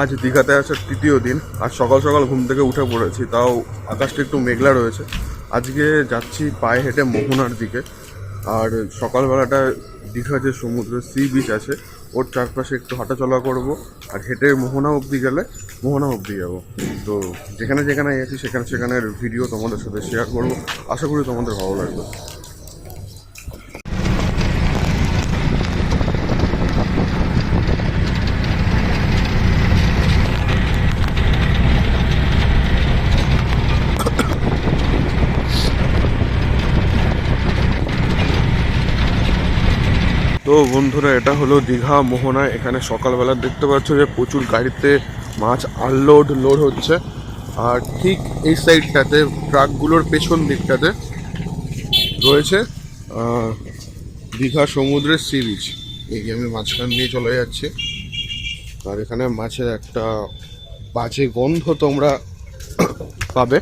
আজ দীঘাতে আসার তৃতীয় দিন। আজ সকাল সকাল ঘুম থেকে উঠে পড়েছি, তাও আকাশটা একটু মেঘলা রয়েছে। আজকে যাচ্ছি পায়ে হেঁটে মোহনার দিকে। আর সকালবেলাটা দীঘা যে সমুদ্র সি বিচ আছে, ওর চারপাশে একটু হাঁটাচলা করব। আর হেঁটে মোহনা অবধি গেলে মোহনা অবধি যাব। তো যেখানে যেখানে গেছি সেখানে সেখানের ভিডিও তোমাদের সাথে শেয়ার করব। আশা করি তোমাদের ভালো লাগবে। তো বন্ধুরা, এটা হলো দীঘা মোহনা। এখানে সকালবেলা দেখতে পাচ্ছ যে প্রচুর গাড়িতে মাছ আনলোড লোড হচ্ছে। আর ঠিক এই সাইডটাতে ট্রাকগুলোর পেছন দিকটাতে রয়েছে দীঘা সমুদ্রের সি বিচ এই যে আমি মাঝখান দিয়ে চলে যাচ্ছি। আর এখানে মাছের একটা বাজে গন্ধ তোমরা পাবে।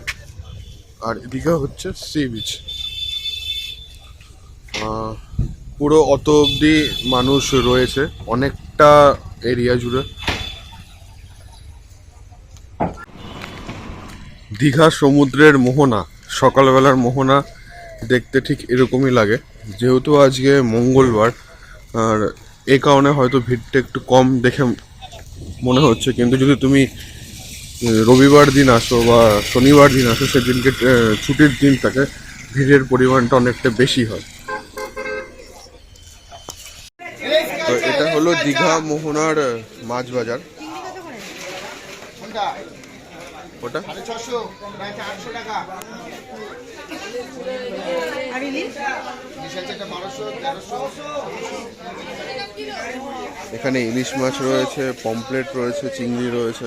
আর এদিকে হচ্ছে সি বিচ পুরো অত অবধি মানুষ রয়েছে, অনেকটা এরিয়া জুড়ে। দীঘা সমুদ্রের মোহনা, সকালবেলার মোহনা দেখতে ঠিক এরকমই লাগে। যেহেতু আজকে মঙ্গলবার, আর এ কারণে হয়তো ভিড়টা একটু কম দেখে মনে হচ্ছে, কিন্তু যদি তুমি রবিবার দিন আসো বা শনিবার দিন আসো, সেদিনকে ছুটির দিন থাকে, ভিড়ের পরিমাণটা অনেকটা বেশি হয় তো এটা হলো দীঘা মোহনার মাছ বাজার ওটা? এখানে ইলিশ মাছ রয়েছে পমপ্লেট রয়েছে চিংড়ি রয়েছে।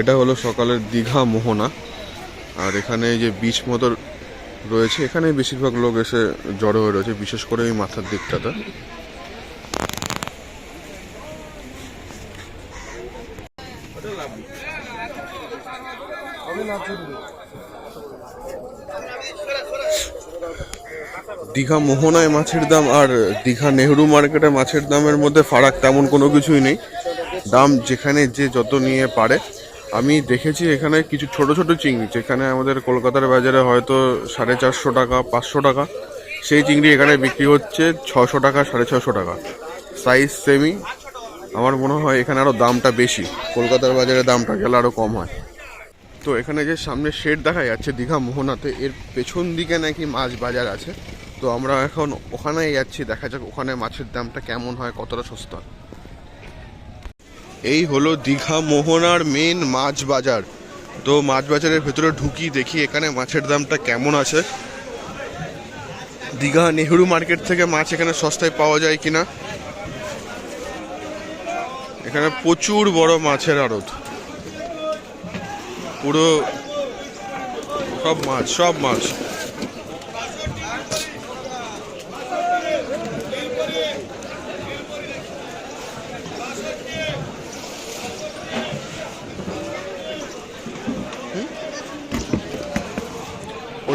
এটা হলো সকালের দীঘা মোহনা। আর এখানে যে বিচ মতো রয়েছে এখানে বেশিরভাগ লোক এসে জড়ো হয়ে রয়েছে, বিশেষ করে এই মাথার দিকটাতে। দীঘা মোহনায় মাছের দাম আর দীঘা নেহরু মার্কেটে মাছের দামের মধ্যে ফারাক তেমন কোনো কিছুই নেই। দাম যেখানে যে যত নিয়ে পারে। আমি দেখেছি এখানে কিছু ছোট ছোট চিংড়ি, যেখানে আমাদের কলকাতার বাজারে হয়তো সাড়ে চারশো টাকা, পাঁচশো টাকা। সেই চিংড়ি এখানে বিক্রি হচ্ছে ছশো টাকা, সাড়ে ছশো টাকা। সাইজ সেমি আমার মনে হয় এখানে আরও দামটা বেশি। কলকাতার বাজারে দামটা গেলে আরও কম হয়। তো এখানে যে সামনে শেড দেখা যাচ্ছে দীঘা মোহনাতে, এর পেছন দিকে নাকি মাছ বাজার আছে। তো আমরা এখন ওখানেই যাচ্ছি, দেখা যাক ওখানে মাছের দামটা কেমন হয়, কতটা সস্তা এই হলো দীঘা মোহনার মেন মাছ বাজার। তো মাছ বাজারের ভেতরে ঢুকি দেখি এখানে মাছের দামটা কেমন আছে। দীঘা নেহরু মার্কেট থেকে মাছ এখানে সস্তায় পাওয়া যায় কিনা। এখানে প্রচুর বড় মাছের আড়ত। পুরো সব মাছ সব মাছ।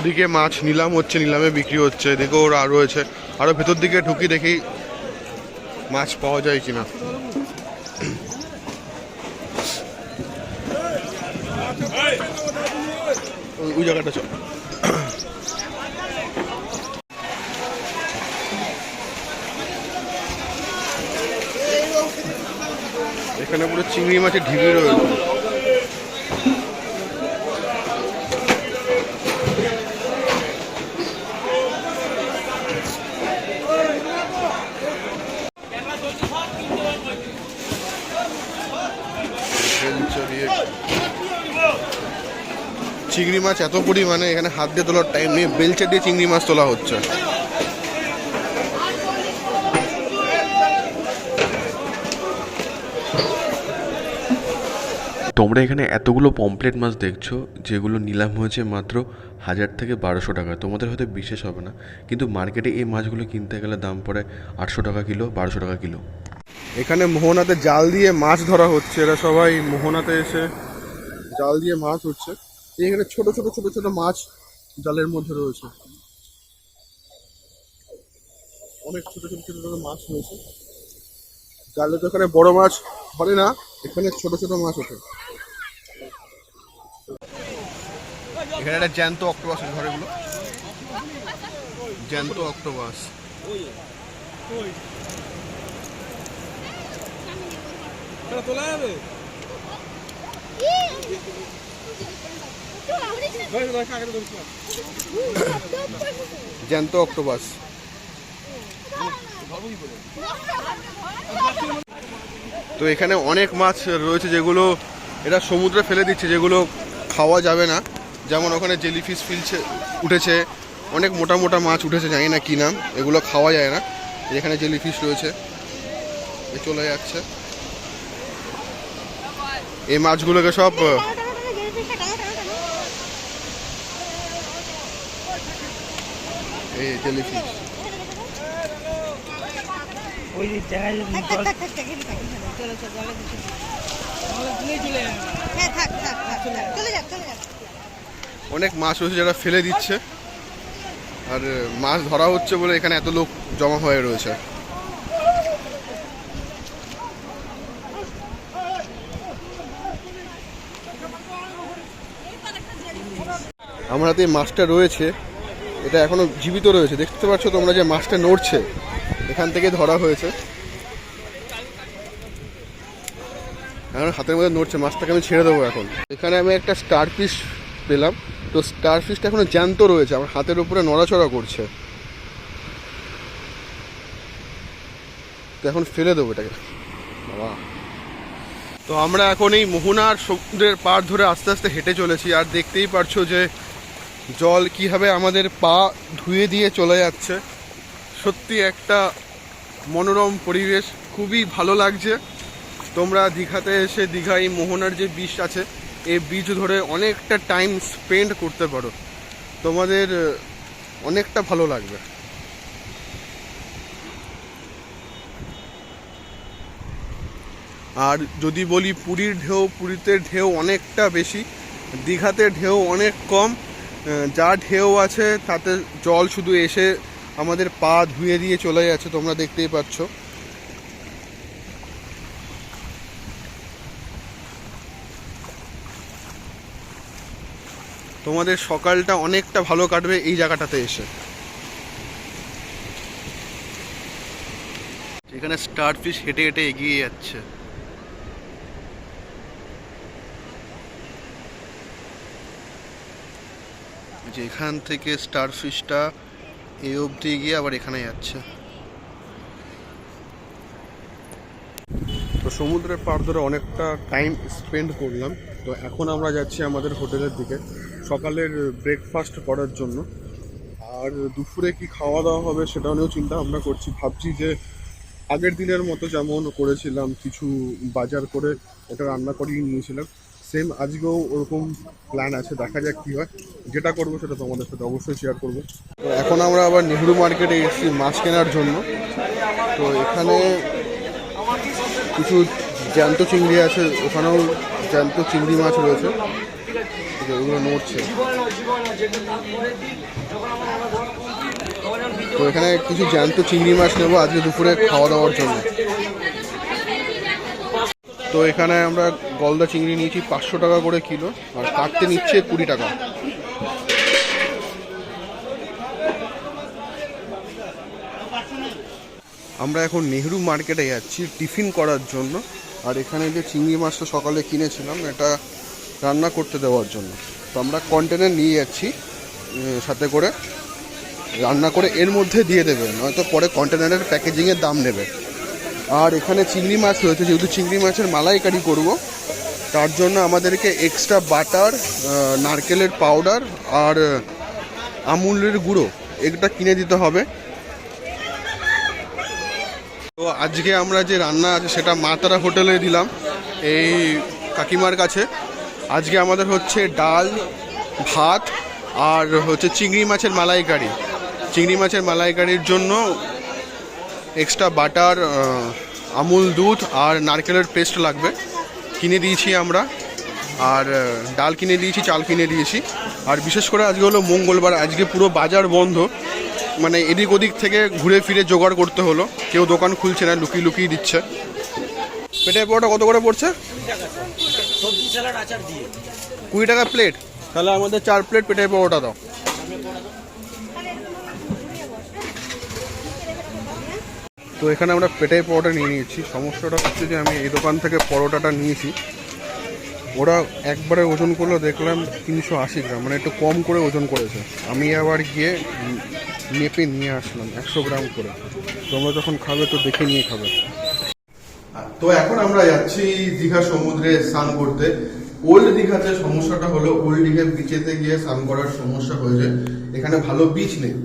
ওদিকে মাছ নিলাম হচ্ছে, নিলামে বিক্রি হচ্ছে। দেখো ওরা আরও রয়েছে। আরও ভেতর দিকে ঢুকি দেখি মাছ পাওয়া যায় কিনা। ওই জায়গাটা চল। এখানে পুরো চিংড়ি মাছের ঢিবি রয়েছে বেল চড়িয়ে চিংড়ি মাছ এত পরিমাণে এখানে হাত দিয়ে তোলার টাইম নেই বেলচা দিয়ে চিংড়ি মাছ তোলা হচ্ছে। তোমরা এখানে এতগুলো পমপ্লেট মাছ দেখছ যেগুলো নিলাম হয়েছে মাত্র হাজার থেকে বারোশো টাকা। তোমাদের হয়তো বিশেষ হবে না কিন্তু মার্কেটে এই মাছগুলো কিনতে গেলে দাম পড়ে আটশো টাকা কিলো বারোশো টাকা কিলো। এখানে মোহনাতে জাল দিয়ে মাছ ধরা হচ্ছে এরা সবাই মোহনাতে এসে জাল দিয়ে মাছ হচ্ছে এখানে ছোট ছোট ছোট ছোট মাছ জালের মধ্যে রয়েছে। অনেক ছোট ছোট ছোট ছোট মাছ রয়েছে। জালে তো এখানে বড় মাছ ধরে না এখানে ছোট ছোট মাছ ওঠে। এখানে একটা জ্যান্ত অক্টোবাস আছে ঘরেগুলো। জ্যান্ত অক্টোবাস তোলা যাবে? জ্যান্ত অক্টোপাস। তো এখানে অনেক মাছ রয়েছে যেগুলো এরা সমুদ্রে ফেলে দিচ্ছে, যেগুলো খাওয়া যাবে না। যেমন ওখানে জেলিফিশ ফিলছে উঠেছে, অনেক মোটা মোটা মাছ উঠেছে, জানি না কী নাম, এগুলো খাওয়া যায় না। এখানে জেলিফিশ রয়েছে, এ চলে যাচ্ছে। এই মাছগুলোকে সব এই জেলিফিশ। ওই জায়গায় জল চলে চলে চলে হ্যাঁ থাক থাক থাক চলে যাক চলে যাক। অনেক মাছ রয়েছে যারা ফেলে দিচ্ছে। আর মাছ ধরা হচ্ছে বলে এখানে এত লোক জমা হয়ে রয়েছে। আমার হাতে এই মাছটা রয়েছে। এটা এখনও জীবিত রয়েছে। দেখতে পাচ্ছ তোমরা যে মাছটা নড়ছে। এখান থেকে ধরা হয়েছে। এখন হাতের মধ্যে নড়ছে। মাছটাকে আমি ছেড়ে দেবো এখন। এখানে আমি একটা স্টার পিস পেলাম। তো স্টার ফিশটা এখনও জ্যান্ত রয়েছে। আমার হাতের উপরে নড়াচড়া করছে। তো এখন ফেলে দেবো এটাকে। বাবা। তো আমরা এখন এই মোহনার সমুদ্রের পাড় ধরে আস্তে আস্তে হেঁটে চলেছি। আর দেখতেই পারছ যে জল কীভাবে আমাদের পা ধুয়ে দিয়ে চলে যাচ্ছে, সত্যি একটা মনোরম পরিবেশ, খুবই ভালো লাগছে। তোমরা দীঘাতে এসে দীঘা এই মোহনার যে বিচ আছে এই বিচ ধরে অনেকটা টাইম স্পেন্ড করতে পারো। তোমাদের, অনেকটা ভালো লাগবে। আর যদি বলি পুরীর ঢেউ, পুরীতে ঢেউ অনেকটা বেশি, দীঘাতে ঢেউ অনেক কম যা ঢেউ আছে, তাতে জল শুধু এসে আমাদের পা ধুয়ে দিয়ে চলে যাচ্ছে, তোমরা দেখতেই পাচ্ছ। তোমাদের সকালটা অনেকটা ভালো কাটবে এই জায়গাটাতে এসে। এখানে স্টার ফিশ হেঁটে হেঁটে এগিয়ে যাচ্ছে। যে এখান থেকে স্টার ফিশটা এই অবধি গিয়ে আবার এখানে যাচ্ছে। তো সমুদ্রের পার ধরে অনেকটা টাইম স্পেন্ড করলাম। তো এখন আমরা যাচ্ছি আমাদের হোটেলের দিকে। সকালের ব্রেকফাস্ট করার জন্য। আর দুপুরে কি খাওয়া দাওয়া হবে সেটা নিয়েও চিন্তা ভাবনা করছি। ভাবছি যে আগের দিনের মতো যেমন করেছিলাম, কিছু বাজার করে ওটা রান্না করিয়ে নিয়েছিলাম। সেম, আজকেও ওরকম প্ল্যান আছে, দেখা যাক কী হয়। যেটা করব সেটা তোমাদের সাথে অবশ্যই শেয়ার করব। তো এখন আমরা আবার নেহরু মার্কেটে এসেছি মাছ কেনার জন্য। তো এখানে কিছু জ্যান্ত চিংড়ি আছে, ওখানেও জ্যান্ত চিংড়ি মাছ রয়েছে। ওগুলো নড়ছে। তো এখানে কিছু জ্যান্ত চিংড়ি মাছ নেব আজকে দুপুরে খাওয়া দাওয়ার জন্য। তো এখানে আমরা গলদা চিংড়ি নিয়েছি পাঁচশো টাকা করে কিলো, আর কাটতে নিচ্ছে কুড়ি টাকা। আমরা এখন নেহরু মার্কেটে যাচ্ছি টিফিন করার জন্য, আর এখানে যে চিংড়ি মাছটা সকালে কিনেছিলাম, এটা রান্না করতে দেওয়ার জন্য। তো আমরা কন্টেনার নিয়ে যাচ্ছি সাথে করে রান্না করে এর মধ্যে দিয়ে দেবে, নয়তো পরে কন্টেনারের প্যাকেজিংয়ের দাম নেবে। আর এখানে চিংড়ি মাছ রয়েছে, যেহেতু চিংড়ি মাছের মালাইকারি করব, তার জন্য আমাদেরকে এক্সট্রা বাটার নারকেলের পাউডার আর আমুলের গুঁড়ো এটা কিনে দিতে হবে। তো আজকে আমরা যে রান্না আছে, সেটা মা তারা হোটেলে দিলাম, এই কাকিমার কাছে। আজকে আমাদের হচ্ছে ডাল, ভাত আর হচ্ছে চিংড়ি মাছের মালাইকারি। চিংড়ি মাছের মালাইকারির জন্য এক্সট্রা বাটার আমুল দুধ আর নারকেলের পেস্ট লাগবে। কিনে দিয়েছি আমরা। আর ডাল কিনে দিয়েছি, চাল কিনে দিয়েছি। আর বিশেষ করে আজকে হলো মঙ্গলবার, আজকে পুরো বাজার বন্ধ। মানে এদিক ওদিক থেকে ঘুরে ফিরে জোগাড় করতে হলো। কেউ দোকান খুলছে না, লুকিয়ে লুকিয়ে দিচ্ছে। পেটে পরোটা কত করে পড়ছে? কুড়ি টাকা প্লেট তাহলে আমাদের চার প্লেট পেটে পরোটা দাও। তো এখানে আমরা পেটে পরোটা নিয়ে নিয়েছি। সমস্যাটা হচ্ছে যে আমি এই দোকান থেকে পরোটাটা নিয়েছি। ওরা একবারে ওজন করল, দেখলাম তিনশো আশি গ্রাম মানে একটু কম করে ওজন করেছে। আমি আবার গিয়ে মেপে নিয়ে আসলাম, একশো গ্রাম করে। তোমরা যখন খাবে তো দেখে নিয়ে খাবে। তো এখন আমরা যাচ্ছি দীঘা সমুদ্রে স্নান করতে। ওল্ড দীঘাতে সমস্যাটা হলো, ওল্ড দীঘা বিচেতে গিয়ে স্নান করার সমস্যা হয়েছে। এখানে ভালো বিচ নেই।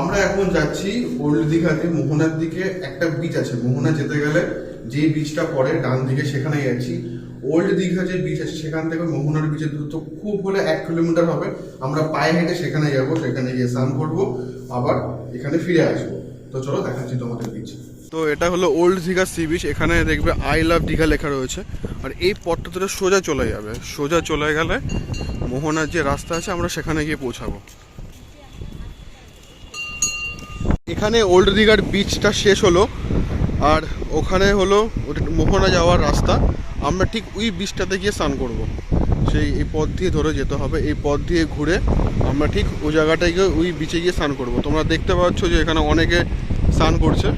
আমরা এখন যাচ্ছি ওল্ড দীঘাতে, মোহনার দিকে একটা বিচ আছে। মোহনা যেতে গেলে যে বিচটা পড়ে ডান দিকে, সেখানে যাচ্ছি। ওল্ড দীঘা যে বিচ আছে, সেখান থেকে মোহনার বিচের দূরত্ব খুব হলে এক কিলোমিটার হবে। আমরা পায়ে হেঁটে সেখানে যাব, সেখানে গিয়ে স্নান করব, আবার এখানে ফিরে আসব। তো চলো, দেখাচ্ছি তোমাদের বিচ তো এটা হলো ওল্ড দীঘা সি বিচ এখানে দেখবে আই লাভ দীঘা লেখা রয়েছে। আর এই পথটা ধরে সোজা চলে যাবে। সোজা চলে গেলে মোহনার যে রাস্তা আছে, আমরা সেখানে গিয়ে পৌঁছাবো। এখানে ওল্ড দীঘার বিচটা শেষ হলো, আর ওখানে হলো মোহনা যাওয়ার রাস্তা আমরা ঠিক ওই বিচটাতে গিয়ে স্নান করব। সেই এই পথ দিয়ে ধরে যেতে হবে এই পথ দিয়ে ঘুরে আমরা ঠিক ওই জায়গাটায় গিয়ে ওই বিচে গিয়ে স্নান করব। তোমরা দেখতে পাচ্ছ যে এখানে অনেকে স্নান করছে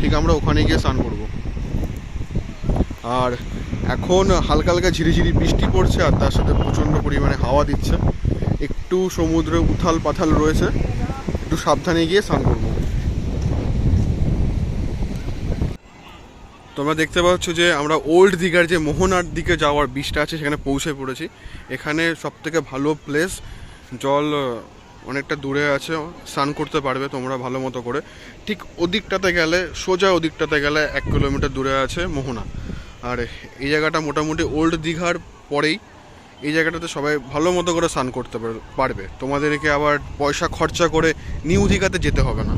ঠিক আমরা ওখানে গিয়ে স্নান করব। আর এখন হালকা হালকা ঝিরিঝিরি বৃষ্টি পড়ছে, আর তার সাথে প্রচণ্ড পরিমাণে হাওয়া দিচ্ছে একটু সমুদ্রে উথাল পাথাল রয়েছে একটু সাবধানে গিয়ে স্নান করব তোমরা দেখতে পাচ্ছ যে আমরা ওল্ড দীঘার যে মোহনার দিকে যাওয়ার বিচটা আছে, সেখানে পৌঁছে পড়েছি। এখানে সব থেকে ভালো প্লেস জল অনেকটা দূরে আছে, স্নান করতে পারবে তোমরা ভালো মতো করে। ঠিক ওদিকটাতে গেলে, সোজা ওদিকটাতে গেলে এক কিলোমিটার দূরে আছে মোহনা। আর এই জায়গাটা মোটামুটি ওল্ড দীঘার পরেই। এই জায়গাটাতে সবাই ভালো মতো করে স্নান করতে পারবে। তোমাদেরকে আবার পয়সা খরচা করে নিউ দীঘাতে যেতে হবে না।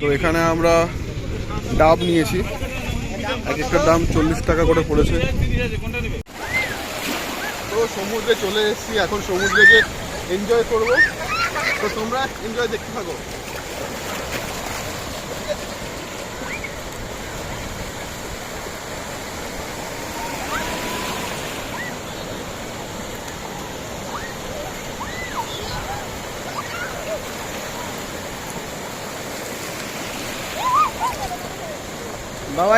তো এখানে আমরা ডাব নিয়েছি। এক একটা দাম চল্লিশ টাকা করে পড়েছে। তো সমুদ্রে চলে এসেছি, এখন সমুদ্রে যে এনজয় করব। তো তোমরা এনজয় দেখতে থাকো। বাবা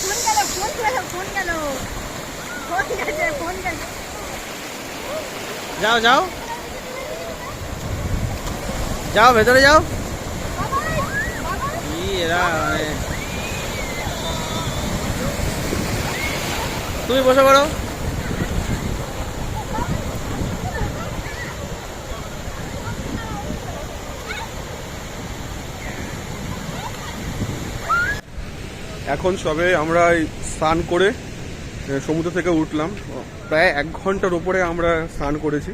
ফোন গেল ফোন গেল ফোন গেল ফোন গেছে ফোন গেছে যাও যাও। যাও, ভেতরে যাও। কি এরা মানে। তুমি বসে করো এখন সবে আমরা স্নান করে সমুদ্র থেকে উঠলাম। প্রায় এক ঘণ্টার উপরে আমরা স্নান করেছি।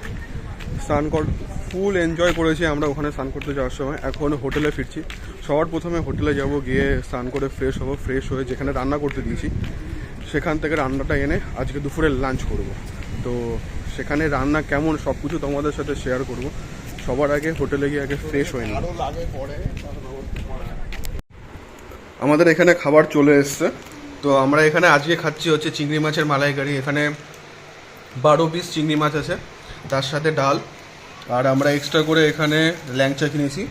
স্নান কর ফুল এনজয় করেছি আমরা ওখানে স্নান করতে যাওয়ার সময়। এখন হোটেলে ফিরছি। সবার প্রথমে হোটেলে যাব, গিয়ে স্নান করে ফ্রেশ হব ফ্রেশ হয়ে যেখানে রান্না করতে দিয়েছি, সেখান থেকে রান্নাটা এনে আজকে দুপুরে লাঞ্চ করব। তো সেখানে রান্না কেমন সব কিছু তোমাদের সাথে শেয়ার করব। সবার আগে হোটেলে গিয়ে আগে ফ্রেশ হয়ে নিই আমাদের এখানে খাবার চলে এসছে। তো আমরা এখানে আজকে খাচ্ছি হচ্ছে চিংড়ি মাছের মালাইকারি। এখানে বারো পিস চিংড়ি মাছ আছে, তার সাথে ডাল। আর আমরা এক্সট্রা করে এখানে ল্যাংচা কিনেছি।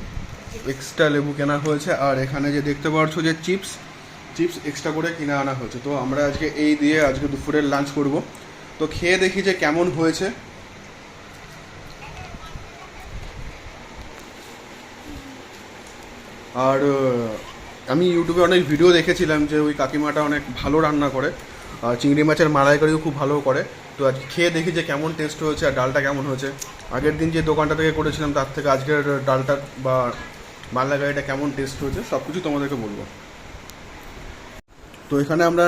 এক্সট্রা লেবু কেনা হয়েছে। আর এখানে যে দেখতে পাচ্ছ যে চিপস চিপস এক্সট্রা করে কিনে আনা হয়েছে। তো আমরা আজকে এই দিয়ে আজকে দুপুরের লাঞ্চ করব। তো খেয়ে দেখি যে কেমন হয়েছে। আর আমি ইউটিউবে অনেক ভিডিও দেখেছিলাম যে ওই কাকিমাটা অনেক ভালো রান্না করে, আর চিংড়ি মাছের মালাইকারিও খুব ভালো করে। তো আজ খেয়ে দেখি যে কেমন টেস্ট হয়েছে আর ডালটা কেমন হয়েছে। আগের দিন যে দোকানটা থেকে করেছিলাম, তার থেকে আজকের ডালটা বা মালাইকারিটা কেমন টেস্ট হয়েছে সব কিছু তোমাদেরকে বলব। তো এখানে আমরা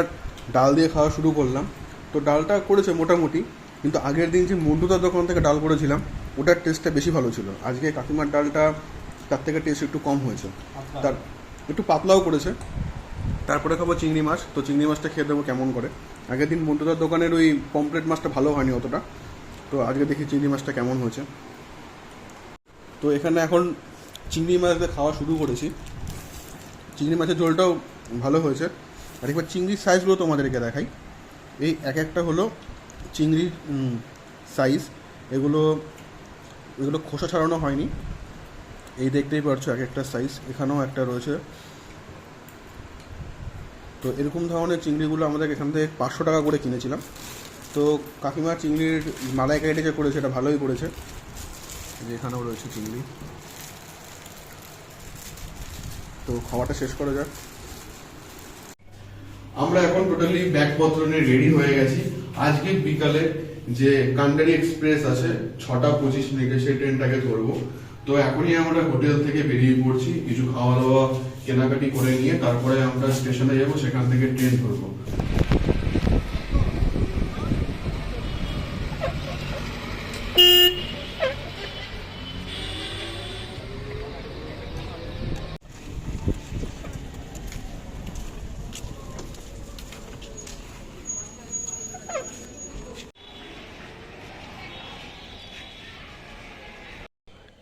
ডাল দিয়ে খাওয়া শুরু করলাম। তো ডালটা করেছে মোটামুটি, কিন্তু আগের দিন যে মন্টুদার দোকান থেকে ডাল করেছিলাম, ওটার টেস্টটা বেশি ভালো ছিল। আজকে কাকিমার ডালটা, তার থেকে টেস্ট একটু কম হয়েছে। তার একটু পাতলাও করেছে। তারপরে খাব চিংড়ি মাছ। তো চিংড়ি মাছটা খেয়ে দেবো কেমন করে। আগের দিন মন্টুদার দোকানের ওই পমপ্লেট মাছটা ভালো হয়নি অতটা। তো আজকে দেখি চিংড়ি মাছটা কেমন হয়েছে। তো এখানে এখন চিংড়ি মাছ খাওয়া শুরু করেছি। চিংড়ি মাছের ঝোলটাও ভালো হয়েছে। আর একবার চিংড়ির সাইজগুলো তোমাদেরকে দেখাই। এই এক একটা হলো চিংড়ির সাইজ এগুলো এগুলো খোসা ছাড়ানো হয়নি। এই দেখতেই পারছ এক একটা সাইজ এখানেও একটা রয়েছে। তো এরকম ধরনের চিংড়িগুলো আমাদের এখান থেকে পাঁচশো টাকা করে কিনেছিলাম। তো কাকিমা চিংড়ির মালাইকারিটা যে করেছে, এটা ভালোই করেছে। যে এখানেও রয়েছে চিংড়ি। তো খাওয়াটা শেষ করা যাক। আমরা এখন টোটালি ব্যাগপত্র নিয়ে রেডি হয়ে গেছি। আজকে বিকালে যে কান্ডারি এক্সপ্রেস আছে, ছটা পঁচিশ মিনিটে সেই ট্রেনটাকে ধরবো। তো এখনই আমরা হোটেল থেকে বেরিয়ে পড়ছি, কিছু খাওয়া দাওয়া কেনাকাটি করে নিয়ে, তারপরে আমরা স্টেশনে যাব, সেখান থেকে ট্রেন ধরবো।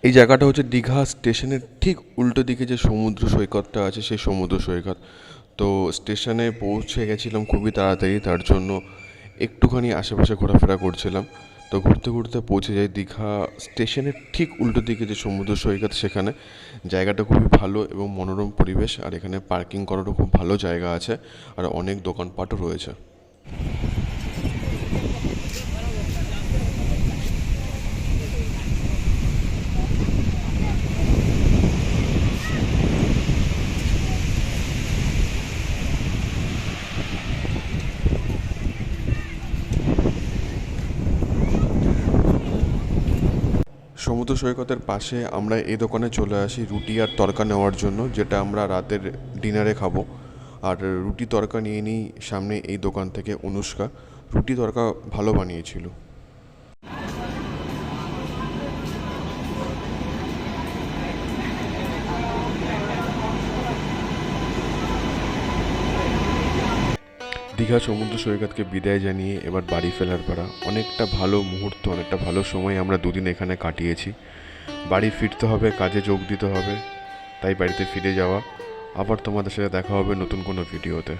এই জায়গাটা হচ্ছে দীঘা স্টেশনের ঠিক উল্টো দিকে যে সমুদ্র সৈকতটা আছে, সেই সমুদ্র সৈকত। তো স্টেশনে পৌঁছে গেছিলাম খুবই তাড়াতাড়ি, তার জন্য একটুখানি আশেপাশে ঘোরাফেরা করছিলাম। তো ঘুরতে ঘুরতে পৌঁছে যাই দীঘা স্টেশনের ঠিক উল্টো দিকে যে সমুদ্র সৈকত সেখানে। জায়গাটা খুবই ভালো এবং মনোরম পরিবেশ, আর এখানে পার্কিং করারও খুব ভালো জায়গা আছে, আর অনেক দোকানপাটও রয়েছে সমুদ্র সৈকতের পাশে আমরা এই দোকানে চলে আসি রুটি আর তরকা নেওয়ার জন্য, যেটা আমরা রাতের ডিনারে খাব। আর রুটি তরকা নিয়ে নিই সামনে এই দোকান থেকে অনুষ্কা। রুটি তরকা ভালো বানিয়েছিল। দীঘা সমুদ্র সৈকতকে বিদায় জানিয়ে এবার বাড়ি ফেরার পাড়া অনেকটা ভালো মুহূর্ত, অনেকটা ভালো সময় আমরা দুদিন এখানে কাটিয়েছি। বাড়ি ফিরতে হবে, কাজে যোগ দিতে হবে, তাই বাড়িতে ফিরে যাওয়া। আবার তোমাদের সাথে দেখা হবে নতুন কোনো ভিডিওতে।